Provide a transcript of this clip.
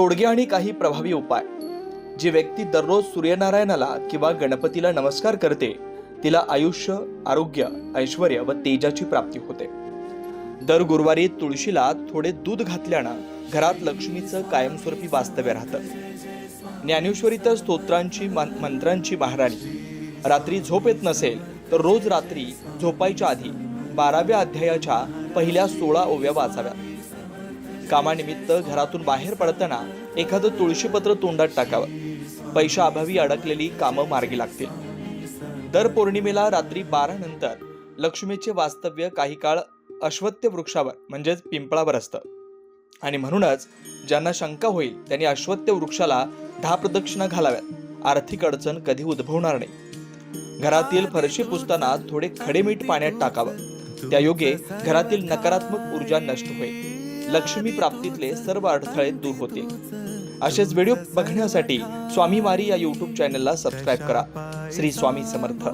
तोडगे आणि काही प्रभावी उपाय. जी व्यक्ती दररोज सूर्यनारायणाला किंवा गणपतीला नमस्कार करते तिला आयुष्य आरोग्य ऐश्वर व तेजाची प्राप्ती होते. दर गुरुवारी तुळशीला थोडे दूध घातल्यानं घरात लक्ष्मीचं कायमस्वरूपी वास्तव्य राहतं. ज्ञानेश्वरी तर स्तोत्रांची मंत्रांची महाराणी. रात्री झोप येत नसेल तर रोज रात्री झोपायच्या आधी बाराव्या अध्यायाच्या पहिल्या सोळा ओव्या वाचाव्या कामानिमित्त घरातून बाहेर पडताना एखादं तुळशीपत्र तोंडात टाकावं. पैशाअभावी अडकलेली कामं मार्गी लागतील. दर पौर्णिमेला रात्री बारा नंतर लक्ष्मीचे वास्तव्य काही काळ अश्वत्य वृक्षावर म्हणजेच पिंपळावर असतं. आणि म्हणूनच ज्यांना शंका होईल त्यांनी अश्वत्य वृक्षाला दहा प्रदक्षिणा घालाव्यात. आर्थिक अडचण कधी उद्भवणार नाही. घरातील फरशी पुसताना थोडे खडे मीठ पाण्यात टाकावं. त्या योगे घरातील नकारात्मक ऊर्जा नष्ट होईल. लक्ष्मी प्राप्तीतले सर्व अडथळे दूर होतील. असेच व्हिडिओ बघण्यासाठी स्वामी मारी या युट्यूब चॅनलला सबस्क्राईब करा. श्री स्वामी समर्थ.